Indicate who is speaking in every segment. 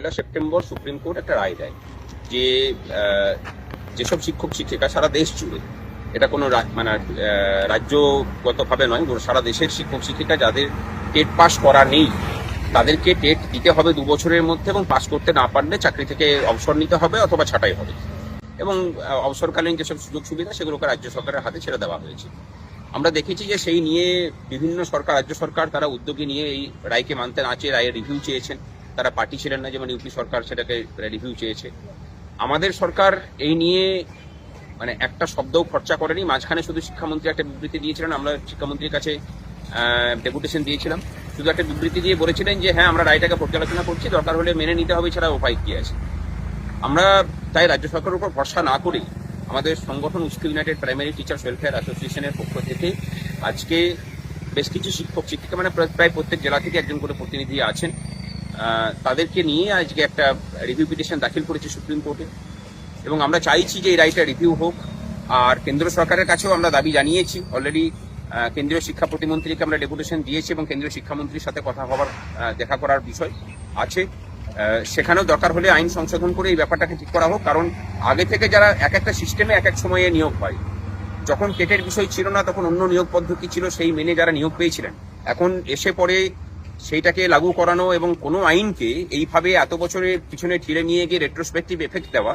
Speaker 1: পয়লা September supreme court একটা রায় দেয় যে যেসব শিক্ষক, শিক্ষিকা সারা দেশ জুড়ে, এটা কোনো মানে রাজ্যগতভাবে নয় সারা দেশের শিক্ষক, শিক্ষিকা যাদের টেট পাস করা নেই, তাদেরকে টেট দিতে হবে দু বছরের মধ্যে এবং পাস করতে না পারলে চাকরি থেকে অবসর নিতে হবে অথবা ছাঁটাই হবে। এবং অবসরকালীন যেসব সুযোগ সুবিধা, সেগুলোকে রাজ্য সরকারের হাতে ছেড়ে দেওয়া হয়েছে। আমরা দেখেছি যে সেই নিয়ে বিভিন্ন সরকার, রাজ্য সরকার তারা উদ্যোগী নিয়ে এই রায়কে মানতে না চেয়ে, রায়ের রিভিউ চেয়েছেন। তারা পার্টি ছিলেন না, যেমন ইউপি সরকার সেটাকে রিভিউ চেয়েছে। আমাদের সরকার এই নিয়ে মানে একটা শব্দও খরচা করেনি। মাঝখানে শুধু শিক্ষামন্ত্রী একটা বিবৃতি দিয়েছিলেন, আমরা শিক্ষামন্ত্রীর কাছে ডেপুটেশন দিয়েছিলাম। শুধু একটা বিবৃতি দিয়ে বলেছিলেন যে হ্যাঁ আমরা রায়টাকে পর্যালোচনা করছি, দরকার হলে মেনে নিতে হবে ছাড়া উপায় কি আছে? আমরা তাই রাজ্য সরকারের উপর ভরসা না করেই আমাদের সংগঠন উস্ক ইউনাইটেড প্রাইমারি টিচার্স ওয়েলফেয়ার অ্যাসোসিয়েশনের পক্ষ থেকে আজকে বেশ কিছু শিক্ষক, শিক্ষিকা মানে প্রায়- প্রত্যেক জেলা থেকে একজন করে প্রতিনিধি আছেন। তাদেরকে নিয়ে আজকে একটা রিভিউ পিটিশন দাখিল করেছে সুপ্রিম কোর্টে। এবং আমরা চাইছি যে এই রায়টা রিভিউ হোক। আর কেন্দ্র সরকারের কাছেও আমরা দাবি জানিয়েছি। অলরেডি কেন্দ্রীয় শিক্ষা প্রতিমন্ত্রীকে আমরা ডেপুটেশন দিয়েছি এবং কেন্দ্রীয় শিক্ষামন্ত্রীর সাথে কথা হওয়ার দেখা করার বিষয় আছে। সেখানেও দরকার হলে আইন সংশোধন করে এই ব্যাপারটাকে ঠিক করা হোক। কারণ আগে থেকে যারা এক একটা সিস্টেমে এক এক সময়ে নিয়োগ হয় যখন টেটের বিষয় ছিল না, তখন অন্য নিয়োগ পদ্ধতি ছিল, সেই মেনে যারা নিয়োগ পেয়েছিলেন। এখন এসে পরে সেইটাকে লাগু করানো এবং কোনো আইনকে এইভাবে এত বছরের পিছনে ঠেলে নিয়ে গিয়ে রেট্রোস্পেক্টিভ এফেক্ট দেওয়া,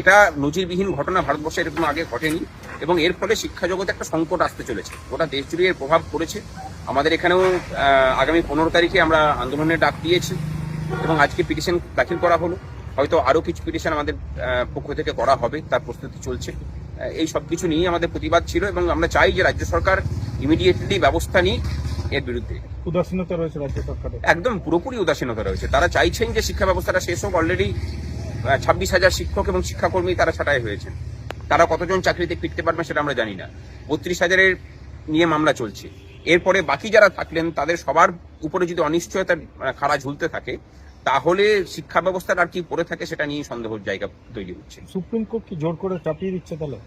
Speaker 1: এটা নজিরবিহীন ঘটনা ভারতবর্ষে এরকম আগে ঘটেনি এবং এর ফলে শিক্ষা জগতে একটা সংকট আসতে চলেছে। গোটা দেশ জুড়ে এর প্রভাব পড়েছে। আমাদের এখানেও আগামী পনেরো তারিখে আমরা আন্দোলনের ডাক দিয়েছি এবং আজকে পিটিশন দাখিল করা হলো। হয়তো আরও কিছু পিটিশন আমাদের পক্ষ থেকে করা হবে, তার প্রস্তুতি চলছে। এই সব কিছু নিয়ে আমাদের প্রতিবাদ ছিল এবং আমরা চাই যে রাজ্য সরকার ইমিডিয়েটলি ব্যবস্থা নিই এর বিরুদ্ধে।
Speaker 2: উদাসীনতা রয়েছে রাজ্য সরকারের।
Speaker 1: একদম পুরোপুরি উদাসীনতা রয়েছে। তারা চাইছেন যে শিক্ষা ব্যবস্থাটা শেষ হোক। অলরেডি ছাব্বিশ হাজার শিক্ষক এবং শিক্ষাকর্মী তারা ছাঁটাই হয়েছেন। তারা কতজন চাকরিতে ফিরতে পারবে সেটা আমরা জানি না। বত্রিশ হাজারের নিয়ে মামলা চলছে। এরপরে বাকি যারা থাকলেন তাদের সবার উপরে যদি অনিশ্চয়তার আহ, খাড়া ঝুলতে থাকে তাহলে শিক্ষা ব্যবস্থার আর কি পড়ে থাকে সেটা নিয়ে সন্দেহের জায়গা তৈরি হচ্ছে।
Speaker 2: সুপ্রিম কোর্ট কি জোর করে চাপিয়ে দিচ্ছে তাহলে?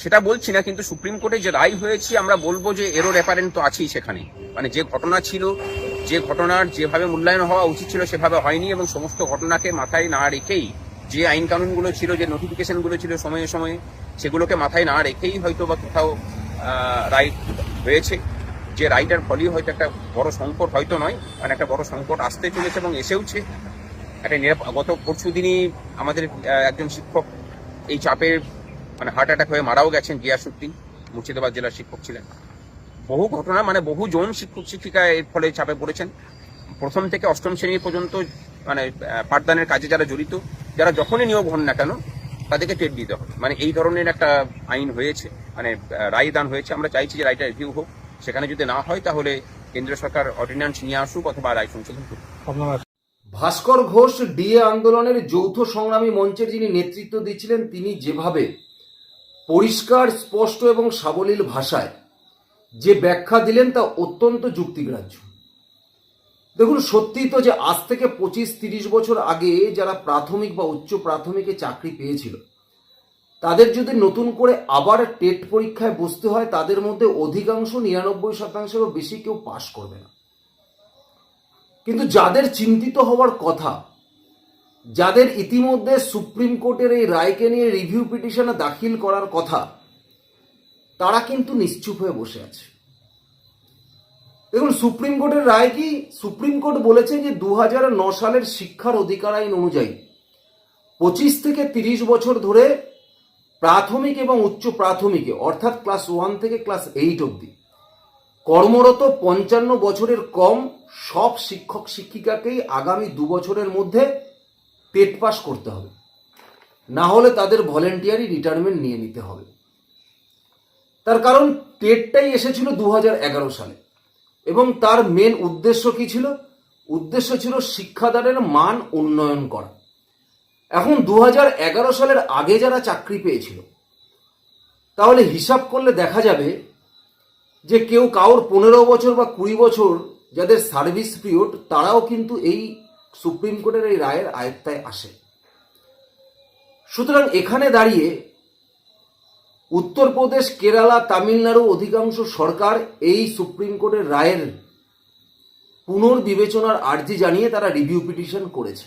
Speaker 1: সেটা বলছি না, কিন্তু সুপ্রিম কোর্টে যে রায় হয়েছে, আমরা বলব যে এরও রেপারেন্ট তো আছেই সেখানে। মানে যে ঘটনা ছিল, যে ঘটনার যেভাবে মূল্যায়ন হওয়া উচিত ছিল সেভাবে হয়নি এবং সমস্ত ঘটনাকে মাথায় না রেখেই যে আইন কানুনগুলো ছিল, যে নোটিফিকেশনগুলো ছিল সময়ে সময়ে, সেগুলোকে মাথায় না রেখেই হয়তো বা কোথাও রায় হয়েছে। যে রায়টার ফলেই হয়তো একটা বড় সংকট হয়তো নয় মানে একটা বড় সংকট আসতে চলেছে এবং এসেওছে। একটা গত পরশু দিনই আমাদের একজন শিক্ষক এই চাপের মানে হার্ট অ্যাটাক হয়ে মারাও গেছেন গিয়াসুদ্দিন মুর্শিদাবাদ জেলার শিক্ষক ছিলেন। বহু ঘটনা মানে বহু জন শিক্ষক শিক্ষিকা এর ফলে চাপে পড়েছেন। প্রথম থেকে অষ্টম শ্রেণি পর্যন্ত মানে পাঠদানের কাজে যারা জড়িত যারা যখনই নিয়োগ হন না কেন তাদেরকে টেট দিতে হবে। মানে এই ধরনের একটা আইন হয়েছে মানে রায় দান হয়েছে। আমরা চাইছি যে রায়টা রিভিউ হোক। সেখানে যদি না হয় তাহলে কেন্দ্র সরকার অর্ডিন্যান্স নিয়ে আসুক অথবা রায় সংশোধন করুক।
Speaker 3: ভাস্কর ঘোষ ডিএ আন্দোলনের যৌথ সংগ্রামী মঞ্চের যিনি নেতৃত্ব দিচ্ছিলেন তিনি যেভাবে পরিষ্কার, স্পষ্ট এবং সাবলীল ভাষায় যে ব্যাখ্যা দিলেন তা অত্যন্ত যুক্তিগ্রাহ্য। দেখুন সত্যি তো যে আজ থেকে পঁচিশ, তিরিশ বছর আগে যারা প্রাথমিক বা উচ্চ প্রাথমিকে চাকরি পেয়েছিল, তাদের যদি নতুন করে আবার টেট পরীক্ষায় বসতে হয়, তাদের মধ্যে অধিকাংশ নিরানব্বই শতাংশেরও বেশি কেউ পাশ করবে না। কিন্তু যাদের চিন্তিত হওয়ার কথা যাদের ইতিমধ্যে সুপ্রিম কোর্টের এই রায়কে নিয়ে রিভিউ পিটিশনে দাখিল করার কথা, তারা কিন্তু নিশ্চুপ হয়ে বসে আছে। দেখুন, সুপ্রিম কোর্টের রায় কি? সুপ্রিম কোর্ট বলেছে যে দু সালের শিক্ষার অধিকার আইন অনুযায়ী পঁচিশ থেকে তিরিশ বছর ধরে প্রাথমিক এবং উচ্চ প্রাথমিকে, অর্থাৎ ক্লাস ওয়ান থেকে ক্লাস এইট অবধি, কর্মরত পঞ্চান্ন বছরের কম সব শিক্ষক শিক্ষিকাকেই আগামী দু বছরের মধ্যে টেট পাস করতে হবে। না হলে তাদের ভলেন্টিয়ারি রিটায়ারমেন্ট নিয়ে নিতে হবে। তার কারণ টেটটাই এসেছিল দু হাজার এগারো সালে। এবং তার মেন উদ্দেশ্য কি ছিল? উদ্দেশ্য ছিল শিক্ষাদানের মান উন্নয়ন করা। এখন দু হাজার এগারো সালের আগে যারা চাকরি পেয়েছিল, তাহলে হিসাব করলে দেখা যাবে যে কেউ কাউর পনেরো বছর বা কুড়ি বছর যাদের সার্ভিস পিরিয়ড, তারাও কিন্তু এই সুপ্রিম কোর্টের এই রায়ের আয়ত্তায় আসে। সুতরাং এখানে দাঁড়িয়ে উত্তরপ্রদেশ, কেরালা, তামিলনাড়ু অধিকাংশ সরকার এই সুপ্রিম কোর্টের রায়ের পুনর্বিবেচনার আর্জি জানিয়ে তারা রিভিউ পিটিশন করেছে।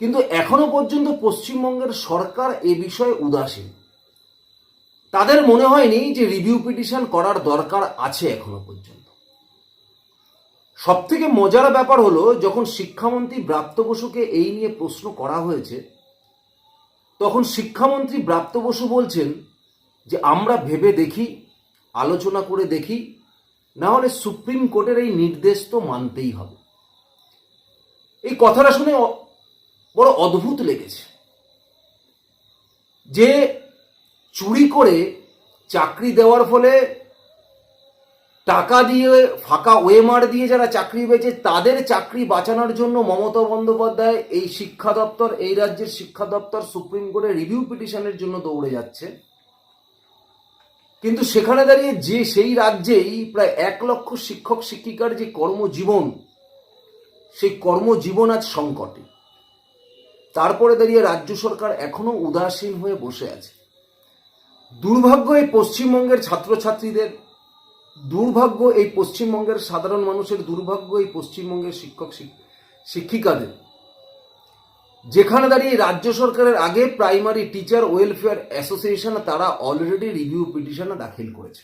Speaker 3: কিন্তু এখনও পর্যন্ত পশ্চিমবঙ্গের সরকার এ বিষয়ে উদাসীন। তাদের মনে হয়নি যে রিভিউ পিটিশন করার দরকার আছে এখনও পর্যন্ত। সব থেকে মজার ব্যাপার হলো, যখন শিক্ষামন্ত্রী ব্রাত্য বসুকে এই নিয়ে প্রশ্ন করা হয়েছে, তখন শিক্ষামন্ত্রী ব্রাত্য বসু বলছেন যে, আমরা ভেবে দেখি, আলোচনা করে দেখি, না হলে সুপ্রিম কোর্টের এই নির্দেশ তো মানতেই হবে। এই কথাটা শুনে বড় অদ্ভুত লেগেছে যে চুরি করে চাকরি দেওয়ার ফলে টাকা দিয়ে ফাঁকা ওয়েমার দিয়ে যারা চাকরি পেয়েছে তাদের চাকরি বাঁচানোর জন্য মমতা বন্দ্যোপাধ্যায় এই শিক্ষা দপ্তর, এই রাজ্যের শিক্ষা দপ্তর সুপ্রিম কোর্টে রিভিউ পিটিশনের জন্য দৌড়ে যাচ্ছে। কিন্তু সেখানে দাঁড়িয়ে যে সেই রাজ্যেই প্রায় এক লক্ষ শিক্ষক শিক্ষিকার যে কর্মজীবন, সেই কর্মজীবন আজ সংকটে। তারপরে দাঁড়িয়ে রাজ্য সরকার এখনও উদাসীন হয়ে বসে আছে। দুর্ভাগ্য এই পশ্চিমবঙ্গের ছাত্রছাত্রীদের দুর্ভাগ্য এই পশ্চিমবঙ্গের সাধারণ মানুষের দুর্ভাগ্য এই পশ্চিমবঙ্গের শিক্ষক শিক্ষিকাদের। যেখানে দাঁড়িয়ে রাজ্য সরকারের আগে প্রাইমারি টিচার ওয়েলফেয়ার অ্যাসোসিয়েশন তারা অলরেডি রিভিউ পিটিশন দাখিল করেছে।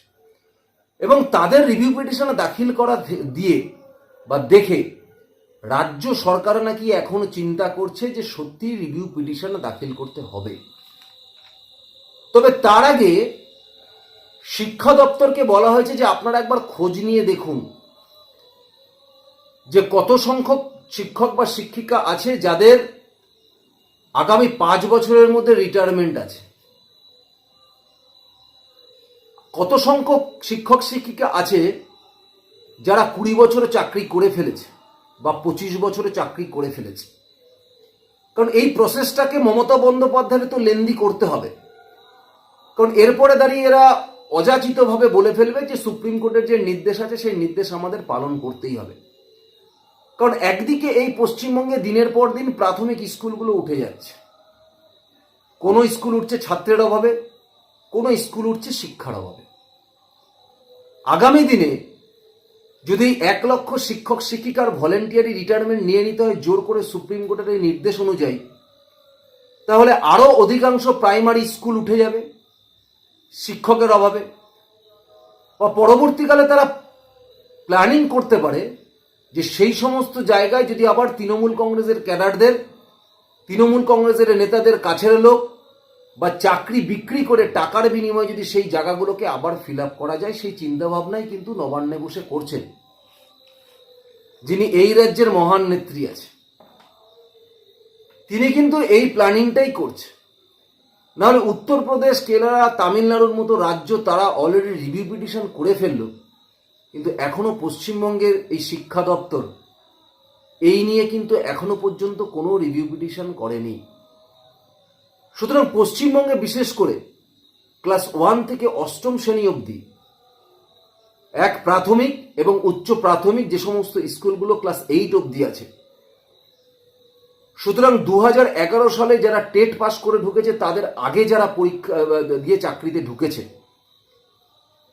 Speaker 3: এবং তাদের রিভিউ পিটিশন দাখিল করা দিয়ে বা দেখে রাজ্য সরকার নাকি এখন চিন্তা করছে যে সত্যি রিভিউ পিটিশন দাখিল করতে হবে। তবে তার আগে শিক্ষা দপ্তরকে বলা হয়েছে যে আপনারা একবার খোঁজ নিয়ে দেখুন যে কত সংখ্যক শিক্ষক বা শিক্ষিকা আছে যাদের আগামী পাঁচ বছরের মধ্যে রিটায়ারমেন্ট আছে। কত সংখ্যক শিক্ষক শিক্ষিকা আছে যারা কুড়ি বছরে চাকরি করে ফেলেছে বা পঁচিশ বছরে চাকরি করে ফেলেছে। কারণ এই প্রসেসটাকে মমতা বন্দ্যোপাধ্যায়কে তো লেন্দি করতে হবে। কারণ এরপরে দাঁড়িয়ে এরা অযাচিতভাবে বলে ফেলবে যে সুপ্রিম কোর্টের যে নির্দেশ আছে, সেই নির্দেশ আমাদের পালন করতেই হবে। কারণ একদিকে এই পশ্চিমবঙ্গে দিনের পর দিন প্রাথমিক স্কুলগুলো উঠে যাচ্ছে। কোনো স্কুল উঠছে ছাত্রের অভাবে, কোনো স্কুল উঠছে শিক্ষার অভাবে। আগামী দিনে যদি এক লক্ষ শিক্ষক, শিক্ষিকার ভলেন্টিয়ারি রিটায়ারমেন্ট নিয়ে নিতে হয় জোর করে সুপ্রিম কোর্টের এই নির্দেশ অনুযায়ী, তাহলে আরও অধিকাংশ প্রাইমারি স্কুল উঠে যাবে। শিক্ষকের অভাবে বা পরবর্তীকালে তারা প্ল্যানিং করতে পারে যে সেই সমস্ত জায়গায় যদি আবার তৃণমূল কংগ্রেসের ক্যাডারদের, তৃণমূল কংগ্রেসের নেতাদের কাছের লোক বা চাকরি বিক্রি করে টাকার বিনিময়ে যদি সেই জায়গাগুলোকে আবার ফিল করা যায়, সেই চিন্তাভাবনাই কিন্তু নবান্নে বসে করছেন। যিনি এই রাজ্যের মহান নেত্রী আছে তিনি কিন্তু এই প্ল্যানিংটাই করছে নাহলে উত্তরপ্রদেশ কেরালা, তামিলনাড়ুর মতো রাজ্য তারা অলরেডি রিভিউ পিটিশন করে ফেলল। কিন্তু এখনও পশ্চিমবঙ্গের এই শিক্ষা দপ্তর এই নিয়ে কিন্তু এখনও পর্যন্ত কোনো রিভিউ পিটিশন করেনি। সুতরাং পশ্চিমবঙ্গে বিশেষ করে ক্লাস ওয়ান থেকে অষ্টম শ্রেণি অবধি এক প্রাথমিক এবং উচ্চ প্রাথমিক যে সমস্ত স্কুলগুলো ক্লাস এইট অবধি আছে সুতরাং দু হাজার এগারো সালে যারা টেট পাস করে ঢুকেছে, তাদের আগে যারা পরীক্ষা দিয়ে চাকরিতে ঢুকেছে,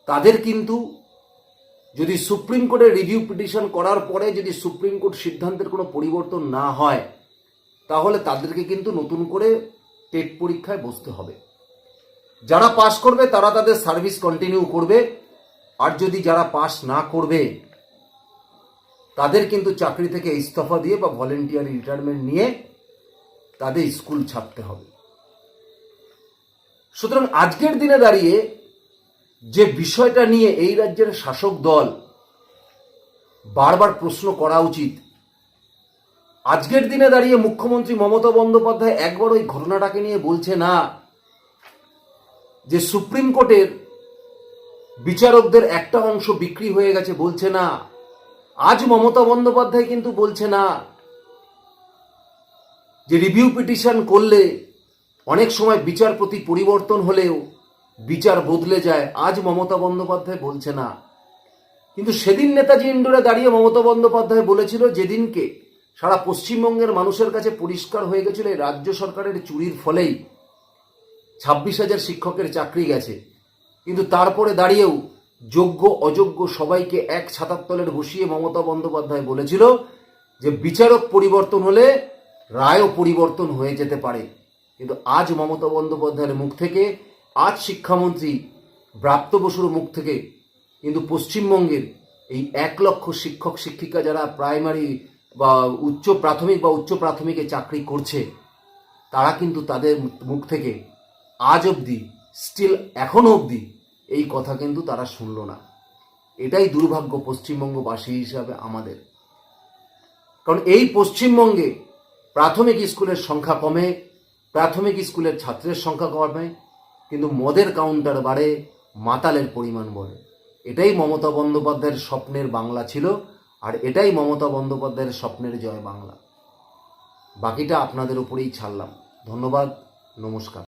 Speaker 3: তাদের কিন্তু যদি সুপ্রিম কোর্টে রিভিউ পিটিশন করার পরে যদি সুপ্রিম কোর্ট সিদ্ধান্তের কোনো পরিবর্তন না হয়, তাহলে তাদেরকে কিন্তু নতুন করে টেট পরীক্ষায় বসতে হবে। যারা পাস করবে, তারা তাদের সার্ভিস কন্টিনিউ করবে, আর যদি যারা পাস না করবে তাদের কিন্তু চাকরি থেকে ইস্তফা দিয়ে বা ভলেন্টিয়ারি রিটায়ারমেন্ট নিয়ে তাদের স্কুল ছাড়তে হবে। সুতরাং আজকের দিনে দাঁড়িয়ে যে বিষয়টা নিয়ে এই রাজ্যের শাসক দল বারবার প্রশ্ন করা উচিত, আজকের দিনে দাঁড়িয়ে মুখ্যমন্ত্রী মমতা বন্দ্যোপাধ্যায় একবার ওই ঘটনাটাকে নিয়ে বলছে না যে সুপ্রিম কোর্টের বিচারকদের একটা অংশ বিক্রি হয়ে গেছে বলছে না। আজ মমতা বন্দ্যোপাধ্যায় কিন্তু বলছে না যে রিভিউ পিটিশন করলে অনেক সময় বিচারপতি পরিবর্তন হলেও বিচার বদলে যায়। আজ মমতা বন্দ্যোপাধ্যায় বলছে না। কিন্তু সেদিন নেতাজি ইন্ডোরে দাঁড়িয়ে মমতা বন্দ্যোপাধ্যায় বলেছিল যেদিনকে সারা পশ্চিমবঙ্গের মানুষের কাছে পরিষ্কার হয়ে গেছিল এই রাজ্য সরকারের চুরির ফলেই। ছাব্বিশ হাজার শিক্ষকের চাকরি গেছে। কিন্তু তারপরে দাঁড়িয়েও যোগ্য, অযোগ্য সবাইকে এক ছাতার তলের বসিয়ে মমতা বন্দ্যোপাধ্যায় বলেছিল যে বিচারক পরিবর্তন হলে রায়ও পরিবর্তন হয়ে যেতে পারে। কিন্তু আজ মমতা বন্দ্যোপাধ্যায়ের মুখ থেকে, আজ শিক্ষামন্ত্রী ব্রাপ্ত বসুর মুখ থেকে কিন্তু পশ্চিমবঙ্গের এই এক লক্ষ শিক্ষক, শিক্ষিকা যারা প্রাইমারি বা উচ্চ প্রাথমিক বা উচ্চ প্রাথমিকে চাকরি করছে, তারা কিন্তু তাদের মুখ থেকে আজ অবধি স্টিল এখনও অবধি এই কথা কিন্তু তারা শুনল না। এটাই দুর্ভাগ্য পশ্চিমবঙ্গবাসী হিসাবে আমাদের। কারণ এই পশ্চিমবঙ্গে প্রাথমিক স্কুলের সংখ্যা কমে, প্রাথমিক স্কুলের ছাত্রের সংখ্যা কমে, কিন্তু মদের কাউন্টার বাড়ে, মাতালের পরিমাণ বাড়ে। এটাই মমতা বন্দ্যোপাধ্যায়ের স্বপ্নের বাংলা ছিল, আর এটাই মমতা বন্দ্যোপাধ্যায়ের স্বপ্নের জয় বাংলা। বাকিটা আপনাদের উপরেই ছাড়লাম। ধন্যবাদ, নমস্কার।